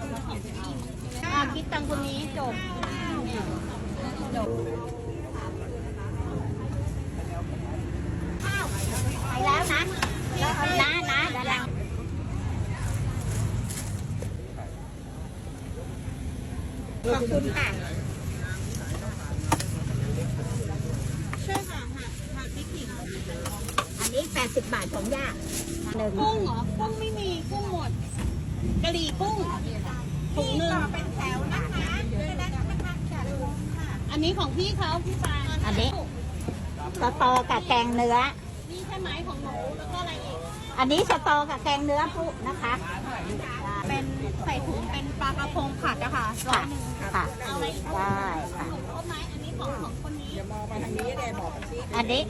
อะคิดตังค์คนนี้จบจบไปแล้วนะนะนะเดี๋ยวเราขอบคุณค่ะใช่ค่ะค่ะค่ะพริกขิงอันนี้ 80 บาทของย่าหนึ่งกุ้งเหรอกุ้งไม่มีกุ้งหมดกะหรี่กุ้งถุงหนึ่งเป็นแถวนะคะอันนี้ของพี่เขาพี่ปานอันนี้สตอกับแกงเนื้อ นี่ใช่ไหมของหนูแล้วก็อะไรอีก อันนี้สตอกับแกงเนื้อปุ๊นะคะ เป็นใส่ถุงเป็นปลากระพงผัดอะค่ะร้อค่ะยหนึ่งค่ะเอาอะไรอีกได้ค่ะของเขาไหมอันนี้ของของคนนี้อันนี้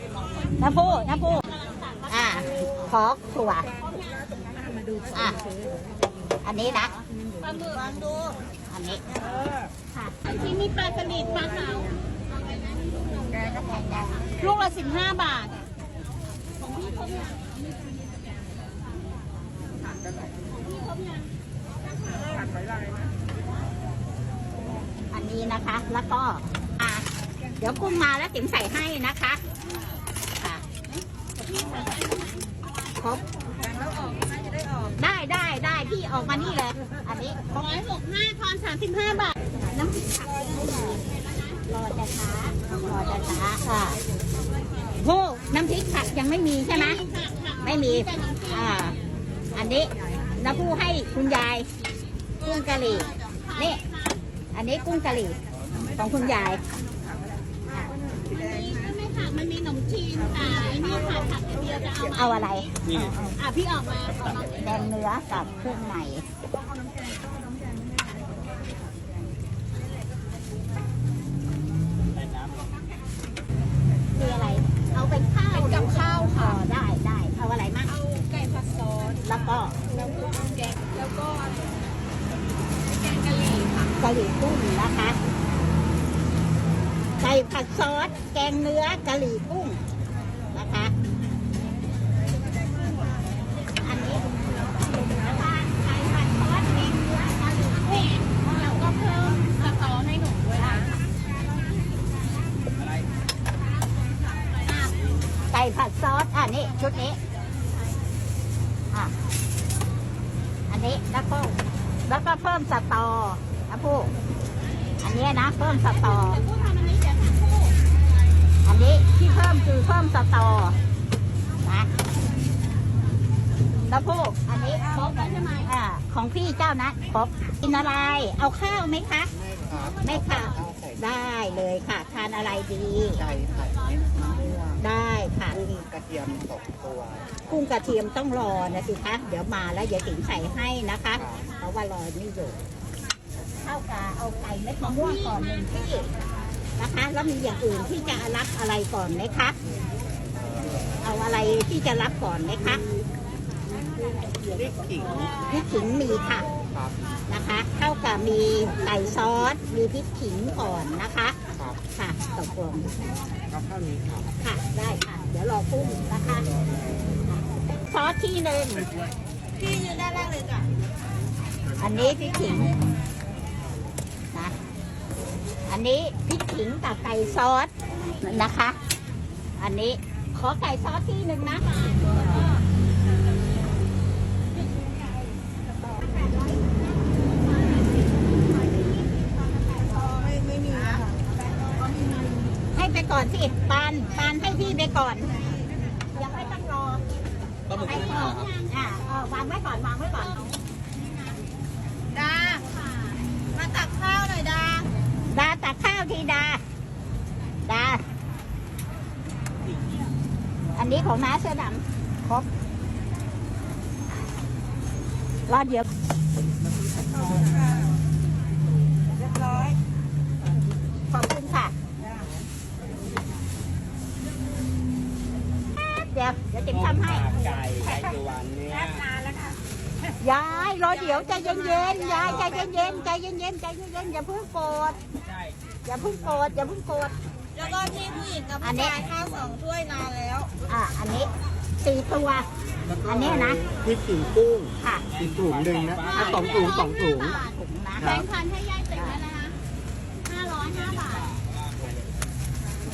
น้ำผู้น้ำผู้อ่าขอถั่วอะ อันนี้นะปลาหมึกลองดู อันนี้ค่ะที่นี่ปลากระดิ่ปลาขาวลูกละสิบห้าบาทของพี่ครบยังของพี่ครบยังอันนี้นะคะ แล้วก็อะเดี๋ยวกุ้งมาแล้วติ๋มใส่ให้นะคะ ค่ะครบได้ได้ได้พี่ ออกมานี่เลย อันนี้ร้อยหกห้าทอนสามสิบห้าบาท น้ำพริกผักรอจะช้ารอจะช้าค่ะโหน้ำพริกผักยังไม่มีใช่ไหมไม่มี อ่า อันนี้น้ำผู้ให้คุณยาย กุ้งกะหรี่ นี่ อันนี้กุ้งกะหรี่ของคุณยาย เดียวจะเอาไหมเอาอะไรอะพี่ออกมาออกมาแดงเนื้อกับเครื่องในมีอะไร เอาเป็นข้าวเป็นกับข้าวค่ะอ๋อได้ได้เอาอะไรมั่งเอาไก่ผัดซอสแล้วก็แล้วก็แกงแล้วก็แกงกะหรี่ค่ะกะหรี่กุ้งนะคะไก่ผัดซอส แกงเนื้อกะหรี่กุ้งนะคะ อันนี้นะคะไก่ผัดซอสแกงเนื้อกะหรี่กุ้ง แล้วก็เพิ่มสตอให้หนูด้วยนะ ไก่ผัดซอส อะนี่ชุดนี้ อะ อันนี้แล้วก็แล้วก็เพิ่มสตอนะผู้อันนี้นะเพิ่มสตอแต่ผู้ทำอันนี้เดี๋ยวค่ะผู้อันนี้ที่เพิ่มคือเพิ่มสตอ นะแล้วพวกอันนี้ครบแล้วใช่ไหมอ่า ของพี่เจ้านะครบกินอะไร เอาข้าวไหมคะ ไม่ค่ะ ได้เลยค่ะ ทานอะไรดี ไก่ผัดเม็ดมะม่วงได้ค่ะ กุ้งกระเทียมสองตัว กุ้งกระเทียมต้องรอนะสิคะ เดี๋ยวมาแล้วเดี๋ยวติ๋งใส่ให้นะคะ เพราะว่ารอนี่อยู่ข้าวกาเอาไก่เม็ดมะม่วงก่อนหนึ่งที่นะคะ แล้วมีอย่างอื่นที่จะรับอะไรก่อนไหมคะ เอาอะไรที่จะรับก่อนไหมคะพริกขิงพริกขิงมีค่ะ ครับนะคะเท่ากับมีไก่ซอส มีพริกขิงก่อนนะคะ ครับค่ะตกลงครับเท่านี้ครับค่ะได้ค่ะ เดี๋ยวรอกุ้งนะคะซอสที่หนึ่งพี่ยืนด้านล่างเลยจ้ะอันนี้พริกขิงนะอันนี้พริกขิงกับไก่ซอสนะคะ อันนี้ขอไก่ซอสที่หนึ่งนะ ไปก่อนสิปานปานให้พี่ไปก่อนยังไม่ต้องรอปลาหมึกให้นึ่งก่อนครับอ่าเออวางไว้ก่อนวางไว้ก่อนดามาตักข้าวหน่อยดาดาตักข้าวทีดาดาอันนี้ของน้าเสื้อดำครบรอเดี๋ยวเรียบร้อยขอบคุณค่ะ ยวเดี๋ยวจิ๋มทำให้ ไก่ไก่ตัววันเนี้ยยายรอเดี๋ยวใจเย็นๆยายใจเย็นๆใจเย็นๆใจเย็นๆอย่าเพิ่งโกรธอย่าเพิ่งโกรธอย่าเพิ่งโกรธ แล้วก็ที่ผู้หญิงกับอันผู้นี้ชายข้าวสองถ้วยนานแล้ว อะอันนี้สี่ตัว แล้วก็อันเนี้ยนะ พริกขิงกุ้งค่ะอีกถุงหนึ่งนะอะสองถุงสองถุง ถุงนะคแบรับงค์พันให้ยายติดแล้วนะคะห้าร้อยห้าบาท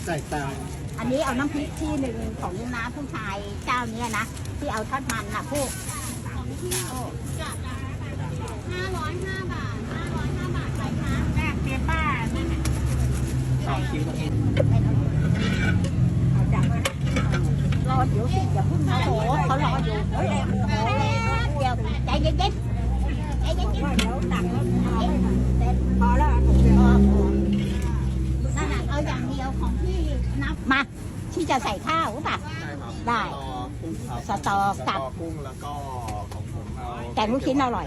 จ่ตังอันนี้เอาน้ำพริกที่หนึ่งของน้าผู้ชายเจ้าเนี้ยนะ ที่เอาทอดมันนะพวกห้าร้อยห้าบาทห้าร้อยห้าบาทไปคะแม่เปียป้านั่นน่ะใส่รอเดี๋ยวสิอย่าพึ่งนะโหเขารออยู่โอ้เดี๋ยวใจเย็นๆใจเย็นๆเดี๋ยวตักแล้ว มาที่จะใส่ข้าวหรือเปล่าใช่ครับได้ต่อกุ้งครับสตอกับสตอกุ้งแล้วก็ของผมเอาแกงลูกชิ้นอร่อย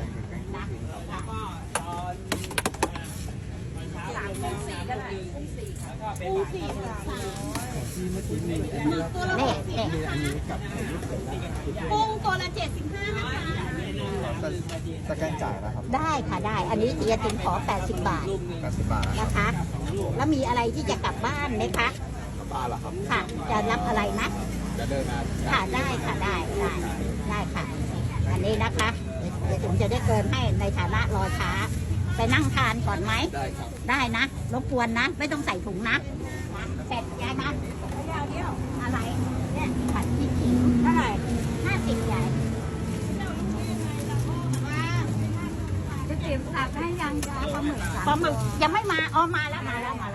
ปูสี่สิบสามที่เมื่อกี้มีอันนี้แล้วตัวละนี่หกสิบนี่มีอันนี้กับอันนี้เสร็จแล้วกุ้งตัวละเจ็ดสิบห้านะคะจะสแกนจ่ายนะครับได้ค่ะได้ อันนี้เอียตินขอ 80 บาทแปดสิบบาทนะครับนะคะ แล้วมีอะไรที่จะกลับบ้านไหมคะบาทเหรอครับ ค่ะ จะรับอะไรนะจะเดินมาค่ะได้ค่ะได้ได้ได้ค่ะ อันนี้นะคะเดี๋ยวผมจะได้เกินให้ในฐานะรอช้า ไปนั่งทานก่อนไหม ได้ครับได้นะรบกวนนะ ไม่ต้องใส่ถุงนะเสร็จยายมาอะไรเนี่ยผัดพริกขิงเท่าไหร่ห้าสิบยายจะเตรียมผักให้ยังจ้าปลาหมึกปลาหมึกยังไม่มาอ๋อมาแล้วมาแล้วมาแ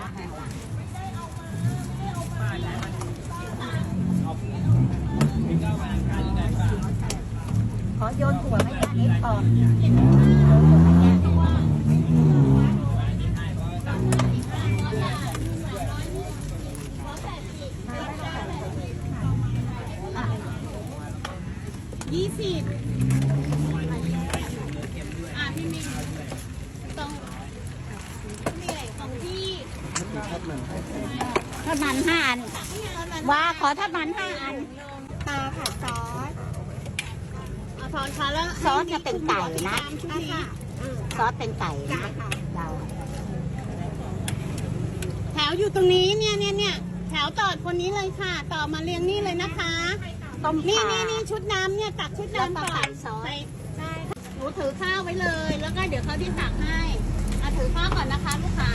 ล้ว ยี่สิบอะพี่มินตรงมีอะไรของพี่ทอดมันห้าอันว่าขอทอดมันห้าอันตาค่ะซอส เอาทอนค่ะแล้วซอสจะเป็นไก่นะตามชุดนี้ซอสเป็นไก่นะเราแถวอยู่ตรงนี้เนี่ยเนี่ยเนี่ยแถวต่อคนนี้เลยค่ะ ต่อมาเรียงนี่เลยนะคะต้มนี่ข่านี่นี่ชุดน้ำเนี่ยตักชุดน้ำก่อนแล้วก็ใส่ซอสใส่ใช่ค่ะหนูถือข้าวไว้เลย แล้วก็เดี๋ยวเขาที่ตักให้อะถือข้าวก่อนนะคะลูกค้า